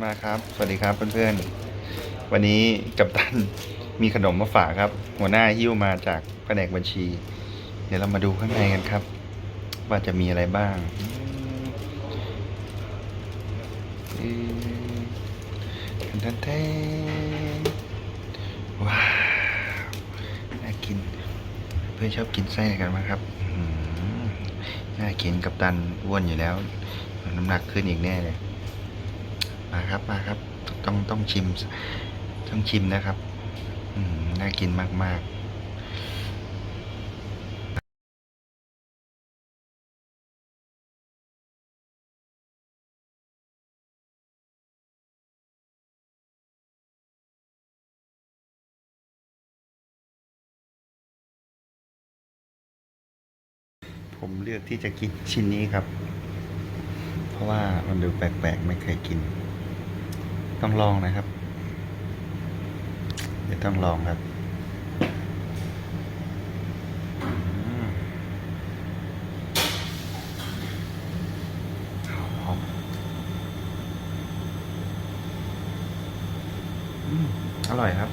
มาครับ สวัสดีครับเพื่อนๆ วันนี้กัปตันมีขนมมาฝากครับ หัวหน้าหิ้วมาจากแผนกบัญชี เดี๋ยวเรามาดูข้างในกันครับ ว่าจะมีอะไรบ้างอืมทันทันแทว้าว น่ากิน เพื่อนชอบกินไส้กันไหมครับหน่ากินกัปตันอ้วนอยู่แล้ว น้ำหนักขึ้นอีกแน่เลย มาครับมาครับ ต้องต้องชิม ต้องชิมนะครับ อืมน่ากินมาก ๆผมเลือกที่จะกินชิ้นนี้ครับ เพราะว่ามันดูแปลกๆ ไม่เคยกิน ต้องลองนะครับ เดี๋ยวต้องลองครับอืมหอมอร่อยครับ